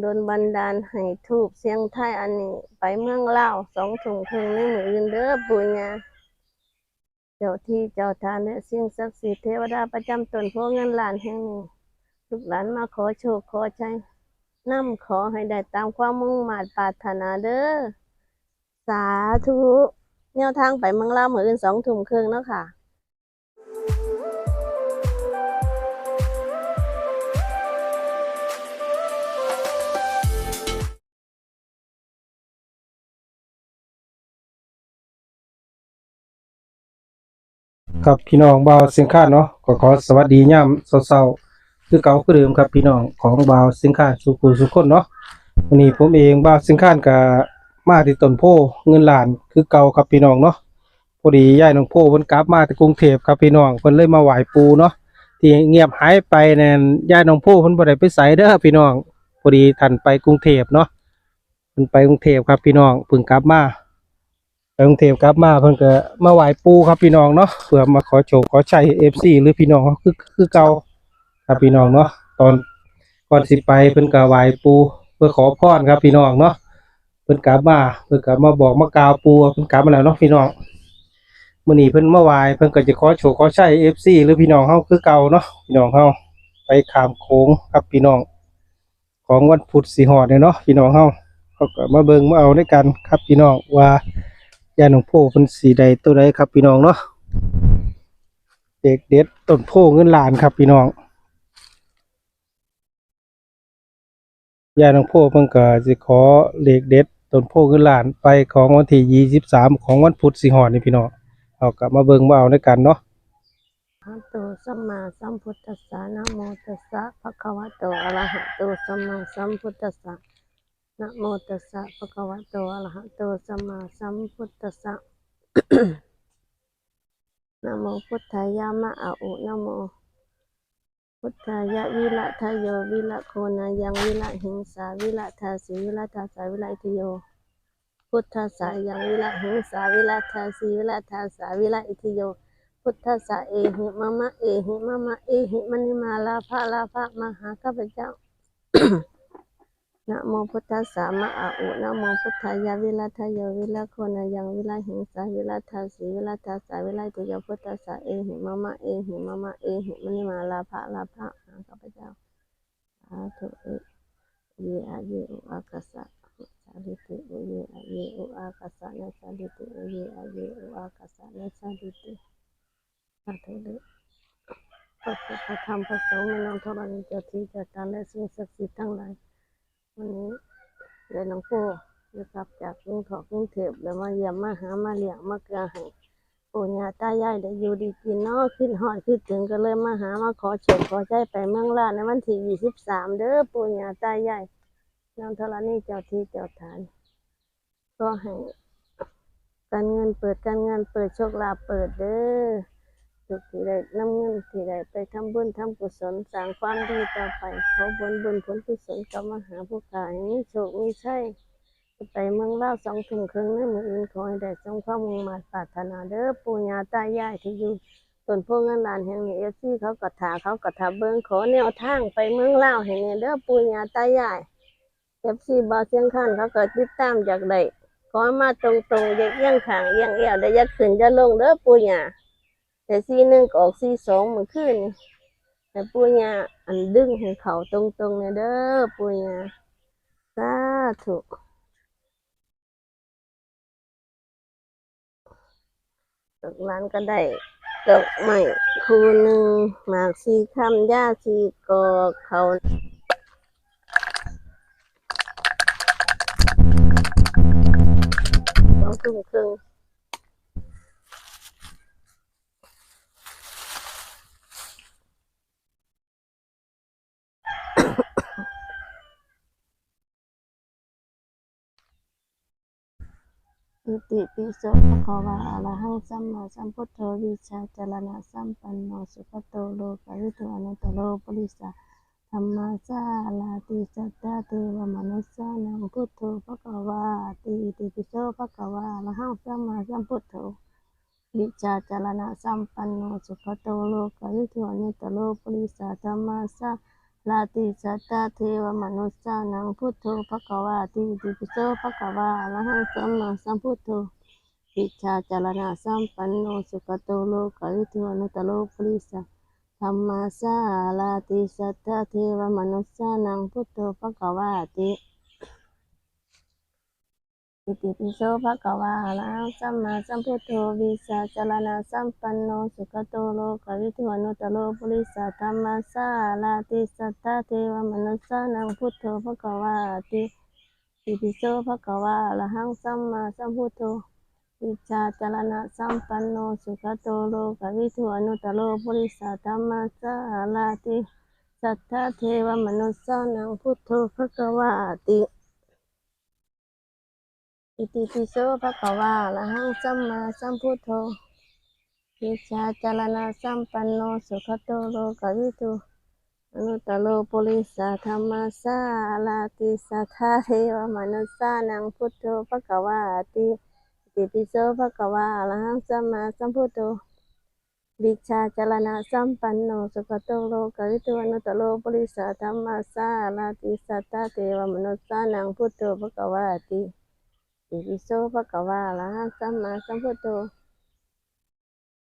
โดนบันดาลให้ทูบเสียงไทยอันนี้ ไปเมืองเล่าสองถุงครึ่งในมืออื่นเด้อปู่ย่าเจ้าที่เจ้าทานและสิ่งศักดิ์สิทธิ์เทวดาประจำตนพวกเงินหลานแห่งนี้ลูกหลานมาขอโชคขอชัยนำขอให้ได้ตามความมุ่งมา่ปรารถนาเด้อสาธุแนวทางไปเมืองเล่าวมืออื่นสองถุงครึ่งเนาะค่ะ ครับพี่น้องบ่าวเสียงข้าเนาะก็ขอสวัสดียามเช้าๆคือเก่าคือเดิมครับพี่น้องของบ่าวเสียงข้าสุขุสุขคนเนาะวันนี้ผมเองบ่าวเสียงข้านก็มาที่ต้นโพเงินล้านคือเก่าครับพี่น้องเนาะพอดียายน้องโพเพิ่นกลับมาจากกรุงเทพครับพี่น้องเพิ่นเลยมาไหว้ปูเนาะที่เงียบหายไปนั่นยายน้องโพเพิ่นบ่ได้ไปไสเด้อพี่น้องพอดีท่านไปกรุงเทพเนาะเพิ่นไปกรุงเทพครับพี่น้องเพิ่งกลับมา กรุงเทพกลับมาเพิ่นก็มาไหว้ปู่ครับพี่น้องเนาะเพื่อมาขอโชคขอชัย FC หรือพี่น้องเขาคือคือเก่าครับพี่น้องเนาะตอนก่อนสิไปเพิ่นก็ไหว้ปู่เพื่อขอพรครับพี่น้องเนาะเพิ่นกลับมาเพิ่นก็มาบอกมากล่าวปู่เพิ่นกลับมาแล้วเนาะพี่น้องมื้อนี้เพิ่นมาไหว้เพิ่นก็จะขอโชคขอชัย FC หรือพี่น้องเฮาคือเก่าเนาะพี่น้องเฮาไปขามโขงครับพี่น้อง ของวันพุธสิฮอดเนี่ยเนาะพี่น้องเฮาเขาก็มาเบิ่งมาเอาด้วยกันครับพี่น้องว่า ยาหนองโพเป็นสีใดตัวใดครับพี่น้องเนาะเด็กเด็ดต้นโพเงินล้านครับพี่น้องยาหนองโพเพิ่นก็สิขอเลขเด็ดต้นโพเงินล้านไปของวันที่ยี่สิบสามของวันพุธสิหอนี่พี่น้องเอากลับมาเบิ่งมาเอาด้วยกันเนาะอะระหะโตสัมมาสัมพุทธัสสะนะโมตัสสะภะคะวะโตอะระหะโตสัมมาสัมพุทธัสสะ นะโมตัสสะภะคะวะโตอะระหะโตสัมมาสัมพุทธัสสะนะโมพุทธายามะอะอุนะโมพุทธายะวิละทะโยวิละโคนายังวิละหิงสาวิละทาสีวิละทาสาวิละอิทโยพุทธสสะยังวิละหิงสาวิละทาสีวิละทาสาวิละอิทิโย พุทธสสะเอหิมะมะเอหิมะมะเอหิมะนิมาลาภาลาภะมหาข้าพเจ้า นะโมพุทธัสสะมะอะอุนะโมพุทธายะวิรัตโยวิรัตโคนะยังวิรัหิงสาวิรัตทาสีวิรัตทาสาวิรัตติยพุทธัสสะเอหิมะมะเอหิมะมะเอหิมะนิมาลาภะลาภะข้าพเจ้าสาธุเอเยอะเยอุอากาสะสาลิติเอเยอะเยอุอากาสสะนะสาลิติเอเยอะเยอุอากาสสะนะสาลิติสาธุเด้อพระพุทธระธรรมพระสงฆ์ในนามธรณีเจ้าที่เจ้าทางและสิ่งศักดิ์สิทธิ์ทั้งหลาย วันนี้เรียนหลวงปู่จะกลับ จากกรุงเทพกรุงเทพแล้วมาเยี่ยมมาหามาเลี้ยงมาเกลือให้ปู่ย่าตายายได้อยู่ดีกินเนาะขึ้นหอดขึ้นถึงก็เลยมาหามาขอโชคขอใจไปเมืองลาวในวันที่ยี่สิบสามเด้อปู่ย่าตายายนามธรณีเจ้าที่เจ้าทาน ก็ให้การเงินเปิดการงานเปิดโชคลาภเปิดเด้อ สุขที่ได้นำเงินที่ได้ไปทำบุญทำกุศลสร้างความดีต่อไปขอผลบุญผลกุศลกลับมาหาผู้ขายมีโชคมีชัยไปเมืองเล่าสองทุ่มครึ่งในมืออื่นขอให้ได้สมความมุ่งมั่นปรารถนาเด้อปู่ย่าตายายที่อยู่ต้นโพเงินลานแห่งนี้เอฟซีเขากระถาเขากระถาเบิ้งขอแนวทางไปเมืองเล่าวให้เนี่ยเด้อปู่ย่าตายายเอฟซีบาเสียงขันเขาก็ติดตามจากใดขอมาตรงตรงๆเย็กเยี่ยงขางเยี่ยงเอวได้ยัดขึ้นจะลงเด้อปูหยา แต่ซีหนึ่งก็ออกซีสองเหมือนขึ้นแต่ปูหยาอันดึงให้เขาตรงๆเนี่ยเด้อปูหยาสาธุตกร้านก็ได้ดอกไม้คูหนึ่งหมากสีคำหญ้าสีกอเขาสองทุ่มครึ่ง อิติปิโสภะคะวะอะระหังสัมมาสัมพุทโธวิชาจารณะสัมปันโนสุขโตโลกาวิโตอนันตโลปริสาธรรมาสาลาติสัตตาเทวมนุสสานังพุทโธภะคะวะติอิติปิโสภะคะวะอะระหังสัมมาสัมพุทโธวิชาจารณะสัมปันโนสุขโตโลกาวิโตอนันตโลปริสาธรรมาสา ลาติสัตตาเทวมนุษย์สานังพุทโธภควาติติปิโสภควาอะรหังสัมมาสัมพุทโธปิชาจารณะสัมปันโนสุขโตโลกวิทูอนุตโลปุริสธรรมาสาลาติสัตตาเทวมนุษย์สานังพุทโธภควาติ อิติปิโสภะควาอะระหังสัมมาสัมพุทโธวิชาจารณะสัมปันโนสุขโตโลกวิทูอนุตโลปุริสธรรมาสาลาติสัตตาเทวมนุสานังพุทโธภควาติอิติปิโสภะควาอะระหังสัมมาสัมพุทโธวิชาจารณะสัมปันโนสุขโตโลกวิทูอนุตโลปุริสธรรมาสาลาติสัทธาเทวมนุสสานังพุทโธภควาติ อิติปิโสภควาอะระหังสัมมาสัมพุทโธวิชาจารณะสัมปันโนสุขโตโลกวิทูอนุตตโลปุริสธรรมสาลาติสัทธาเทวมนุสานังพุทโธภควาติอิติปิโสภะคะวะอะระหังสัมมาสัมพุทโธวิชาจารณะสัมปันโนสุขโตโลกวิทูอนุตตโลปุริสธรรมสาลาติสัตตาเทวมนุสานังพุทโธภะคะวะติ อิติปิโสภะคะวะอะระหังสัมมาสัมพุทโธ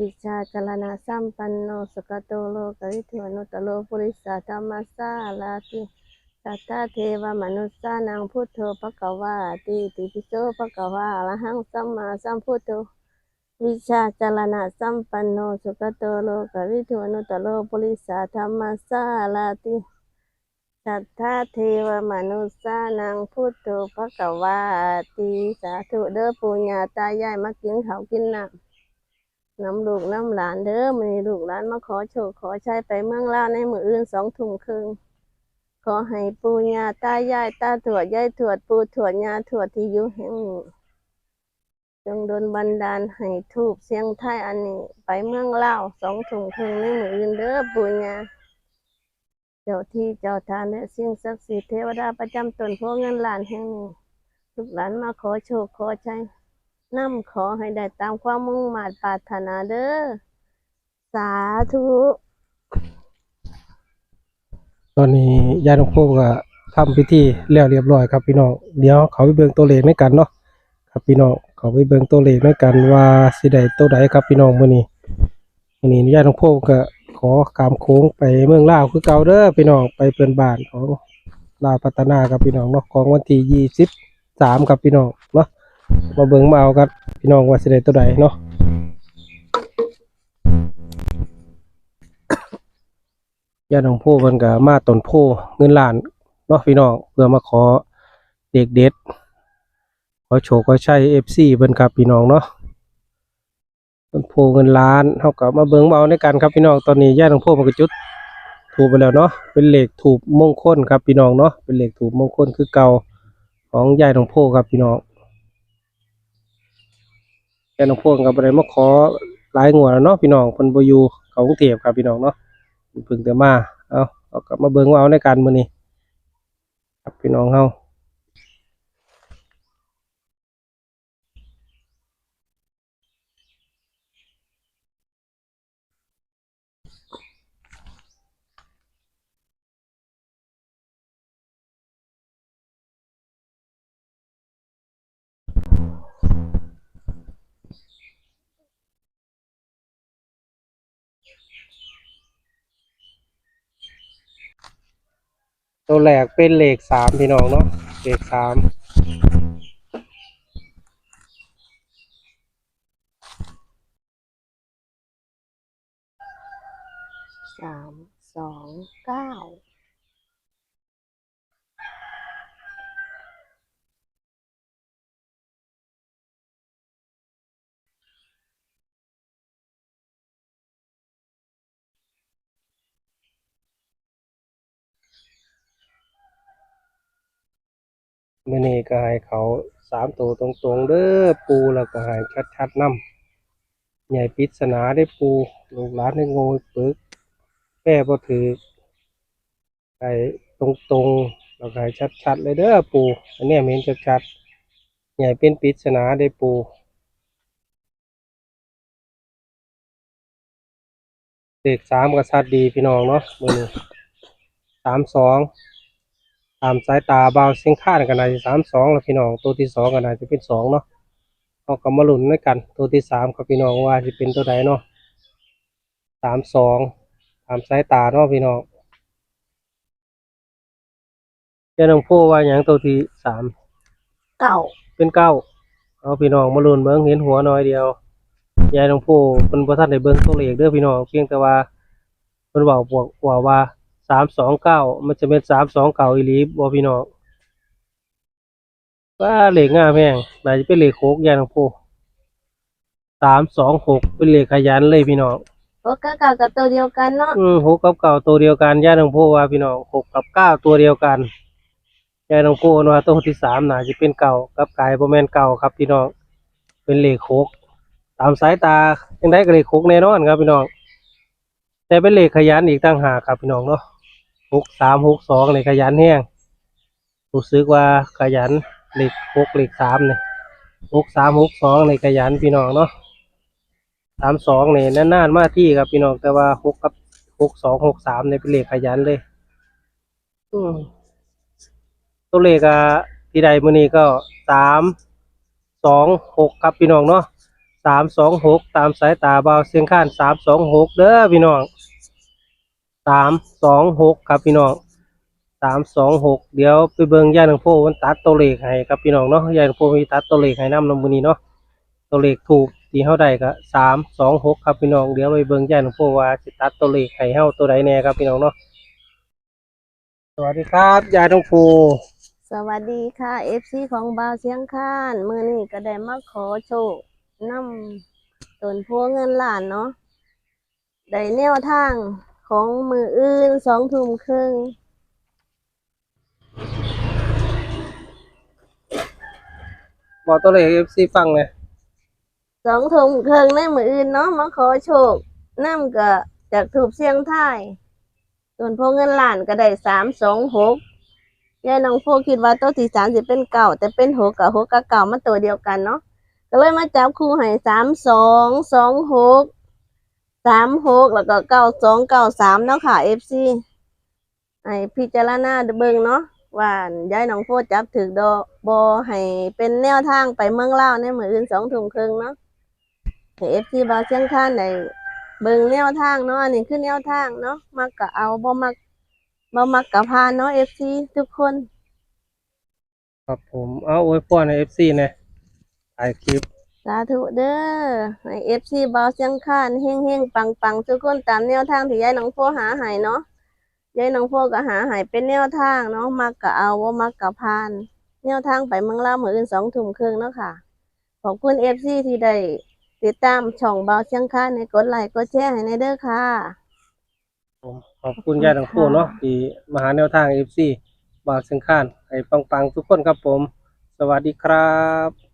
วิชาจารณะสัมปันโนสุขโตโลกวิทูอนุตโลปุริสธรรมาสาลาติสัทธาเทวมนุสสานังพุทโธภควาติติปิโสภควาอะหังสัมมาสัมพุทโธวิชาจารณะสัมปันโนสุขโตโลกวิทูอนุตตโลปุริสาธรรมสาลาติ สัทธาเทวมนุสสานังพุทโธภควาติสาธุเด้อปู่ย่าตายายมากินข้าวกินน้ำน้ำลูกน้ำหลานเด้อมือลูกหลานมาขอโชคขอใชัยไปเมืองลาในมืออื่นสองทุ่มครึ่งขอให้ปู่ย่าตายายตาถวดยายถวดปู่ถวดยาถวดที่อยู่แห่งนี้จงโดลบันดาลให้ทูบเสียงไทยอันนี้ ไปเมืองลาวสองถุงครึ่งในมืออื่นเด้อปู่ย่า เจ้าที่เจ้าทานและสิ่งศักดิ์สิทธิ์เทวดาประจำตนพวกเงินหลานแห่งนี้ลูกหลานมาขอโชคขอชัยนำขอให้ได้ตามความมุ่งมา่ปรารถนาเด้อสาธุตอนนี้ยายน้องโพก็ทำพิธีแล้วเรียบร้อยครับพี่น้องเดี๋ยวเขาไปเบิ่งตัวเลขในกันเนาะครับพี่น้องเขาไปเบิ่งตัวเลขในกันว่าสิได้ตัวใดครับพี่น้องมื้อนี้มื้อนี้ยายน้องโพก็ ขอกามโค้งไปเมืองลาวคือเก่าเด้อพี่น้องไปเปิ้นบ้านของลาวพัฒนาครับพี่น้องเนาะของวันที่23ครับพี่น้องเนาะมาเบิ่งมาเอากันพี่น้องว่าสิได้ตัวใดเนาะญาติของผู้เพิ่นก็มาต้นโพเงินล้านเนาะพี่น้องเพื่อมาขอเด็กเด็ดขอโชคขอชัย FC เพิ่นครับพี่น้องเนาะ ต้นโพเงินล้านเฮาก็มาเบิ่งเอาในกันครับพี่น้องตอนนี้ญาติของผู้มันก็จุดถูกไปแล้วเนาะเป็นเหลขถูกมงคลครับพี่น้องเนาะเป็นเหลขถูกมงคลคือเก่าของญาติของผู้ครับพี่น้องญาติของผู้ก็บ่ได้มาขอหลายงวดแล้วเนาะพี่น้องเพิ่นบอยู่เขากรุงเทพครับพี่น้องเนาะพิ่งจะมาเอาเอากลับมาเบิ่งเอาในการมื้อนี้ครับพี่น้องเฮา ตัวแหลกเป็นเหล็กสามพี่น้องเนาะเหล็กสามสามสองเก้า มื้อนี้ก็ให้เขาสามตัวตรงๆเด้อปูแล้วก็ให้ชัดๆนำใหญ่ปริศนาได้ปูลูกหลานได้โงปึกแป้บ่ถือให้ตรงๆแล้วก็ให้ชัดๆเลยเด้อปูอันนี้เห็นชัดๆใหญ่เป็นปริศนาได้ปูเลขสามก็ชัดดีพี่น้องเนาะมือนี้สามสอง ตามสายตาเบาเสียงข้านกันนาจะสามสองแล้วพี่น้องตัวที่สองกันนาจะเป็นสองเนาะเอากำมาลุ้นด้วยกัน ตัวที่สามครับพี่น้องว่าจะเป็นตัวใดเนาะสามสองตามสายตาเนาะพี่น้องเจ้าน้องพูว่าอย่างตัวที่สามเก่าเป็นเก้าเอาพี่น้องมาลุ้นเบิ่งเห็นหัวน้อยเดียวยายน้องพูเพิ่นบ่ทันได้เบิ่งตัวเลขเด้อพี่น้องเพียงแต่ว่าเพิ่นเว้าบอกว่าว่าสามสองเก้ามันจะเป็นสามสองเก้าอีหลีบ่พี่น้องว่าเลขง่ามแพงน่าจะเป็นเลขโคกยายน้องพูสามสองหกเป็นเลขขยันเลยพี่น้องโอ้ก็เก่ากับตัวเดียวกันเนาะอืมหกกับเก้าตัวเดียวกันยายน้องพูว่าพี่น้องหกกับเก้าตัวเดียวกันยายน้องพูว่าตัวที่สามน่าจะเป็นเก้ากับกายบ่แม่นเก้าครับพี่น้องเป็นเลขโคกตามสายตายังได้ก็เลขโคกแน่นอนครับพี่น้องแต่เป็นเลขขยันอีกต่างหากครับพี่น้องเนาะ หกสามหกสองเลขขยันแห้งรู้สึกว่าขยันเหลขหกเหลขสามเนี่ยหกสามหกสองเลขขยันพี่น้องเนาะสามสองเนี่ยนานๆมาที่ครับพี่น้องแต่ว่าหกกับหกสองหกสามเนี่ยเป็นเลขขยันเลยตัวเลขอะที่ใดมื้อนี้ก็สามสองหกครับพี่น้องเนาะสามสองหกตามสายตาเบาเสียงข้านสามสองหกเด้อพี่น้อง สามสองหกครับพี่น้องสามสองหกเดี๋ยวไปเบิ่งย่าหนังโพมันตัดตัวเลขให้ครับพี่น้องเนาะย่าหนังโพมีตัดตัวเลขให้น้ำลำบุนี้เนาะตัวเลขถูกที่เท่าใดก็สามสองหกครับพี่น้องเดี๋ยวไปเบิ่งย่าหนังโพว่าจะตัดตัวเลขให้เฮาตัวใดแน่ครับพี่น้องเนาะสวัสดีครับยายหนังโพสวัสดีค่ะเอฟซีของบาวเสียงข้านมือนี้ก็ได้มาขอโชคน้ำต้นพัวเงินล้านเนาะได้แนวทาง ของมืออื่นสองทุ่มครึ่งบอกตัวเลขเอฟซีฟังเลยสองทุ่มครึ่งในมืออื่นเนาะมาขอโชคนํก็จากถูกเสียงท้ายส่วนพวกเงินล้านก็ได้สามสองหกยายน้องโฟคิดว่าตัวที่สามจะเป็นเก่าแต่เป็นหกกับหกกับเก่ามันตัวเดียวกันเนาะก็เลยมาจับคู่ให้สามสองสองหก สามหกแล้วก็เก้าสองเก้าสามเนาะค่ะเอฟซีให้พิจารณาเบิ่งเนาะว่ายายน้องโฟจับถึกดอบอให้เป็นแนวทางไปเมืองเล่าในมืออื่นสองทุ่มครึ่งเนาะเอฟซีบาเชียงคานได้เบิ่งแนวทางเนาะอันนี้คือแนวทางเนาะมักก็เอาบ่มักบ่มักก็พานเนาะเอฟซีทุกคนครับผมเอาอวยพรในเอฟซีเนี่ยถ่ายคลิป สาธุเด้อให้เอฟซีบาเชียงคานเฮงเฮงปังปังทุกคนตามแนวทางที่ยายน้องโฟหาให้เนาะยายน้องโฟก็หาให้เป็นแนวทางเนาะมักก็เอาบ่ามักก็พาน แนวทางไปเมืองลาวมื้ออื่นสองทุ่มครึ่งเนาะค่ะ ขอบคุณเอฟซีที่ได้ติดตามช่องบาเชียงคานในกดไลค์กดแชร์ให้ในเด้อค่ะ ขอบคุณญาติทั้งคู่เนาะที่มาหาแนวทางเอฟซีบาวเชียงคานให้ปังๆทุกคนครับผม สวัสดีครับ